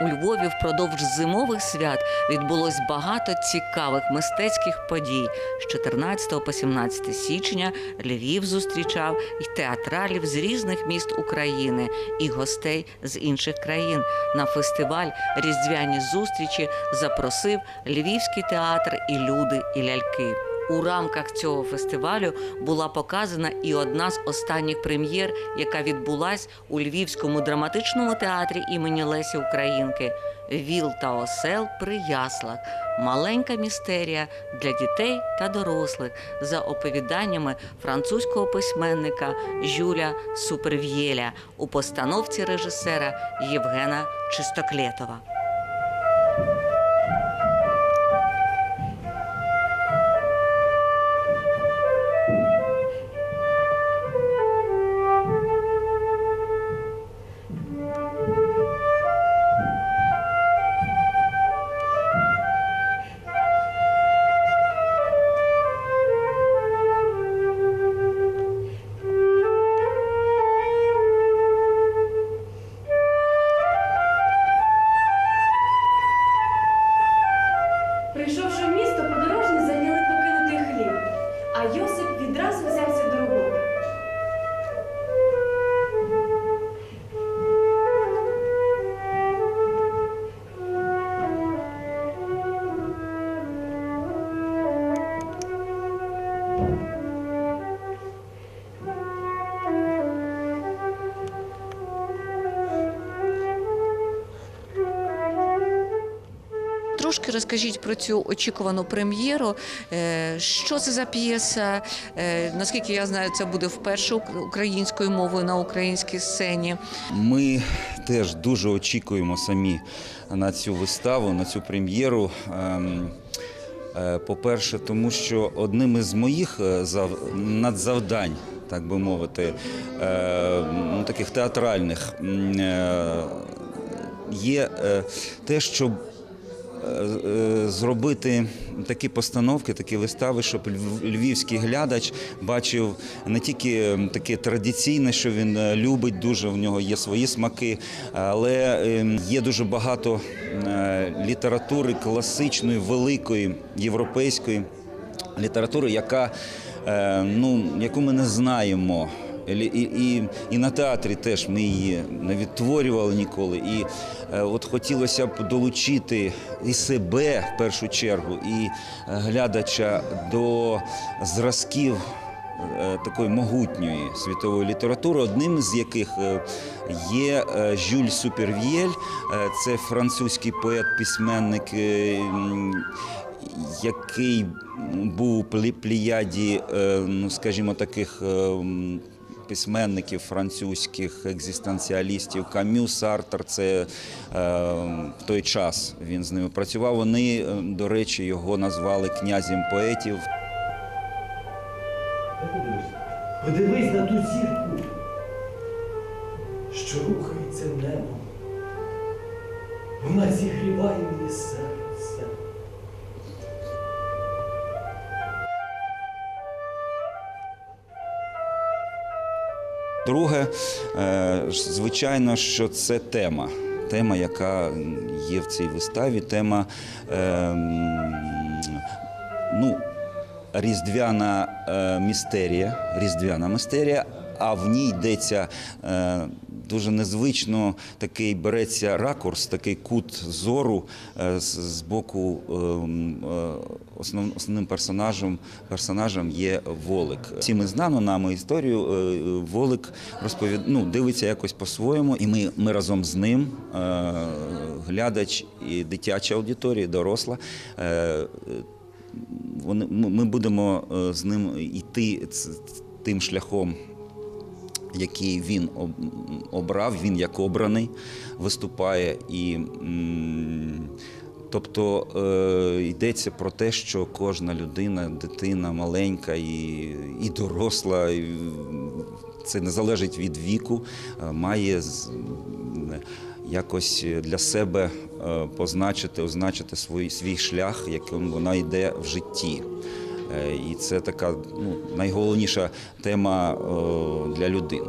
У Львові впродовж зимових свят відбулось багато цікавих мистецьких подій. З 14 по 17 січня Львів зустрічав і театралів з різних міст України, і гостей з інших країн. На фестиваль Різдвяні зустрічі запросив Львівський театр і люди, і ляльки. У рамках цього фестивалю була показана і одна з останніх прем'єр, яка відбулась у Львівському драматичному театрі імені Лесі Українки. Віл та осел при яслах. Маленька містерія для дітей та дорослих за оповіданнями французького письменника Жюля Суперв'єля у постановці режисера Євгена Чистоклєтова. Розкажіть про цю очікувану прем'єру. Е, Що це за п'єса? Е, Наскільки я знаю, це буде вперше українською мовою на українській сцені. Ми теж дуже очікуємо самі на цю виставу, на цю прем'єру. Ем, е, По-перше, тому що одним із моїх надзавдань, так би мовити, ну, таких театральних, є те, щоб зробити такі постановки, такі вистави, щоб льв- львівський глядач бачив не тільки таке традиційне, що він е, любить дуже, в нього є свої смаки, але ем, є дуже багато е, літератури класичної, великої, європейської літератури, яка, е, ну, яку ми не знаємо. І, і, і, на театрі теж ми її не відтворювали ніколи. І е, от хотілося б долучити і себе в першу чергу, і е, глядача до зразків е, такої могутньої світової літератури, одним з яких е, є Жюль Суперв'єль, це французький поет-письменник. який був у плі- плеяді, е, ну скажімо, таких письменників французьких, екзистенціалістів, Кам'ю, Сартер, це е, в той час він з ними працював. Вони, е, до речі, його назвали князем поетів. Подивись на ту зірку, що рухається небом. Вона зігріває мені серце. Друге, е, звичайно, що це тема. Тема, яка є в цій виставі, тема е, ну, різдвяна е, містерія, різдвяна містерія, а в ній йдеться дуже незвично такий береться ракурс, такий кут зору е, з, боку е, м, е, основ, основним персонажем, персонажем є Волик. Всім знано нам історію. е, Волик розповід... ну, дивиться якось по-своєму, і ми, ми разом з ним, глядач і дитяча аудиторія, і доросла. вони, ми ми будемо з ним йти тим шляхом, який він обрав, він як обраний виступає. І, тобто е, йдеться про те, що кожна людина, дитина маленька і, і доросла, і, це не залежить від віку, е, має якось для себе е, позначити, означити свій, свій шлях, яким вона йде в житті. Е, і це така ну, найголовніша тема е, для людини.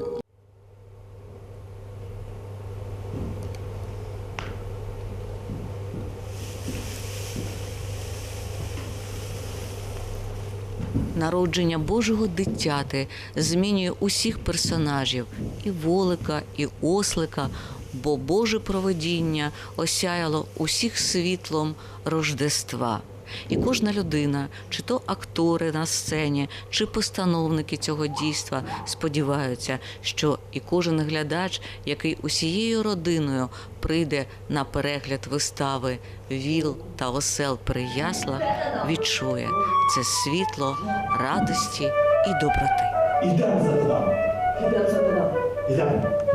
Народження Божого дитяти змінює усіх персонажів: і волика, і ослика, бо Боже провидіння осяяло усіх світлом Рождества. І кожна людина, чи то актори на сцені, чи постановники цього дійства, сподіваються, що і кожен глядач, який усією родиною прийде на перегляд вистави Віл та осел при яслах, відчує це світло радості і доброти. Ідемо за. Ідемо за. Ідемо.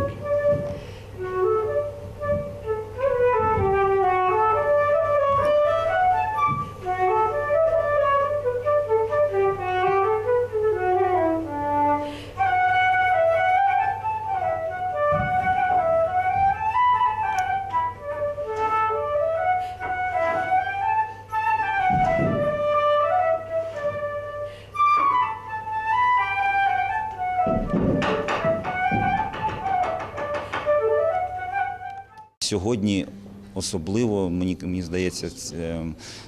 Сьогодні особливо мені, мені здається, це,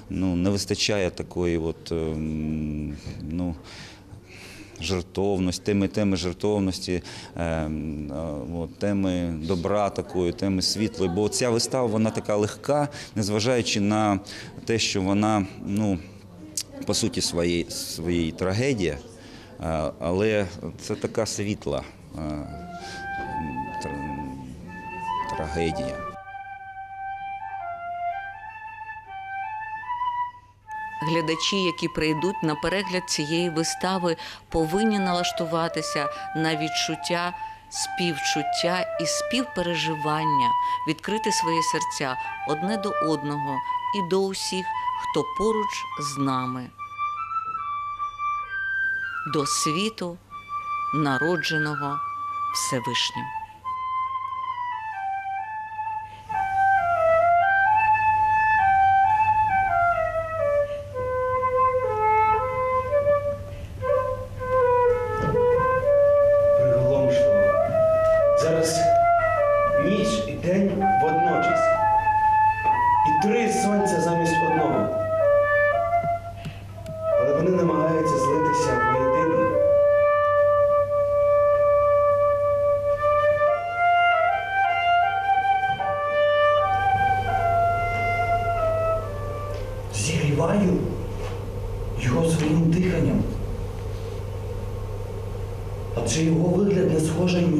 ну, не вистачає такої от, ем, ну, жертовності, теми, теми жертовності, от, теми добра такої, теми світлої. Бо ця вистава вона така легка, незважаючи на те, що вона ну, по суті своєї, своєї трагедія, але це така світла трагедія. Глядачі, які прийдуть на перегляд цієї вистави, повинні налаштуватися на відчуття співчуття і співпереживання, відкрити свої серця одне до одного і до усіх, хто поруч з нами. До світу, народженого Всевишнім.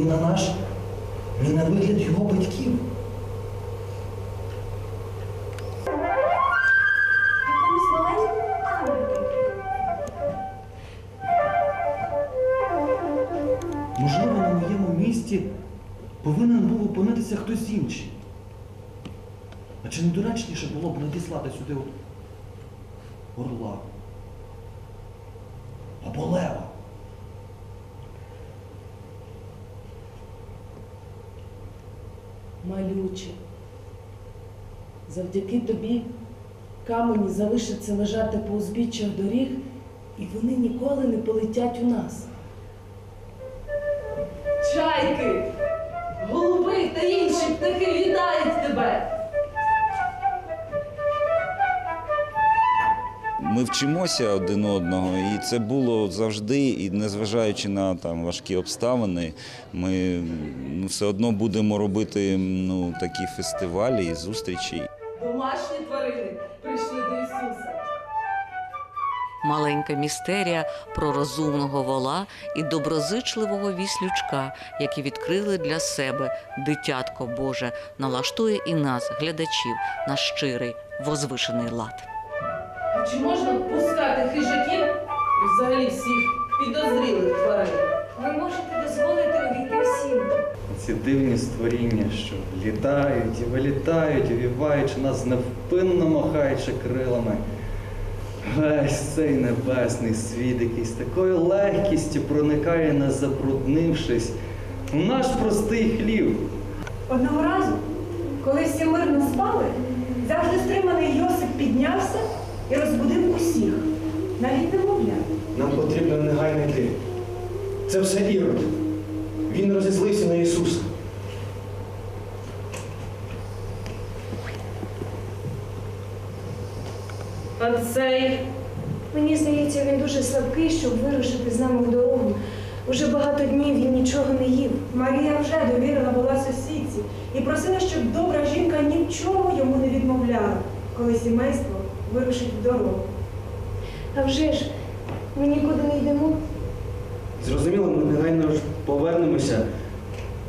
На наш, ні на вигляд його батьків. Можливо, на моєму місці повинен був опинитися хтось інший. А чи не доречніше було б надіслати сюди от орла? Або лева? Малюче, завдяки тобі камені залишаться лежати по узбіччях доріг, і вони ніколи не полетять у нас. Ми вчимося один одного, і це було завжди. І незважаючи на там важкі обставини, ми ну, все одно будемо робити ну, такі фестивалі і зустрічі. Домашні тварини прийшли до Ісуса. Маленька містерія про розумного вола і доброзичливого віслючка, які відкрили для себе дитятко Боже, налаштує і нас, глядачів, на щирий возвишений лад. А чи можна пускати хижаків і взагалі всіх підозрілих тварин? Ви можете дозволити увійти всім. Ці дивні створіння, що літають і вилітають, увіваючи нас невпинно махаючи крилами. Весь цей небесний світ, який з такою легкістю проникає, не забруднившись, у наш простий хлів. Одного разу, коли всі мирно спали, завжди стриманий Йосип піднявся і розбудив усіх, навіть немовля. Нам потрібно негайно йти. Це все Ірод. Він розізлився на Ісуса. А цей Мені здається, він дуже слабкий, щоб вирушити з нами в дорогу. Уже багато днів він нічого не їв. Марія вже довірила була сусідці і просила, щоб добра жінка ні в чому йому не відмовляла, коли сімейство вирушить в дорогу. А вже ж, ми нікуди не йдемо. Зрозуміло, ми негайно ж повернемося.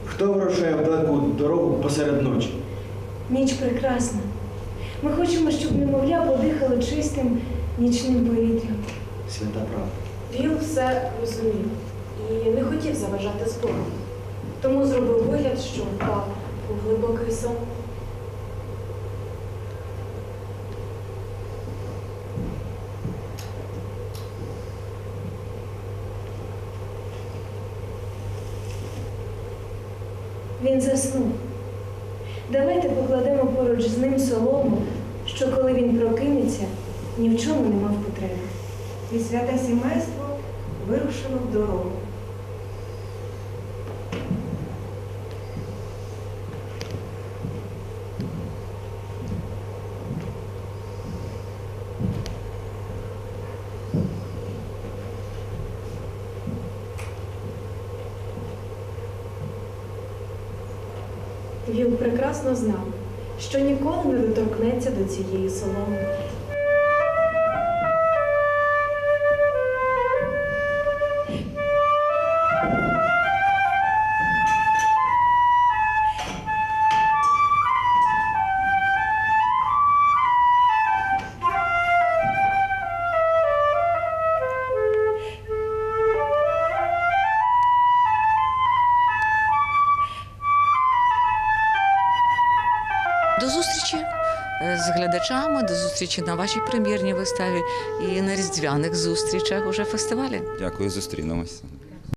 Хто вирушає в далеку дорогу посеред ночі? Ніч прекрасна. Ми хочемо, щоб немовля подихало чистим нічним повітрям. Свята правда. Він все розумів і не хотів заважати спору. Тому зробив вигляд, що впав у глибокий сон. Заснув. Давайте покладемо поруч з ним солому, що коли він прокинеться, ні в чому не мав потреби. І святе сімейство вирушило в дорогу. Він прекрасно знав, що ніколи не доторкнеться до цієї соломи. Е, до зустрічі на вашій прем'єрній виставі і на різдвяних зустрічах уже фестивалі. Дякую, зустрінемося.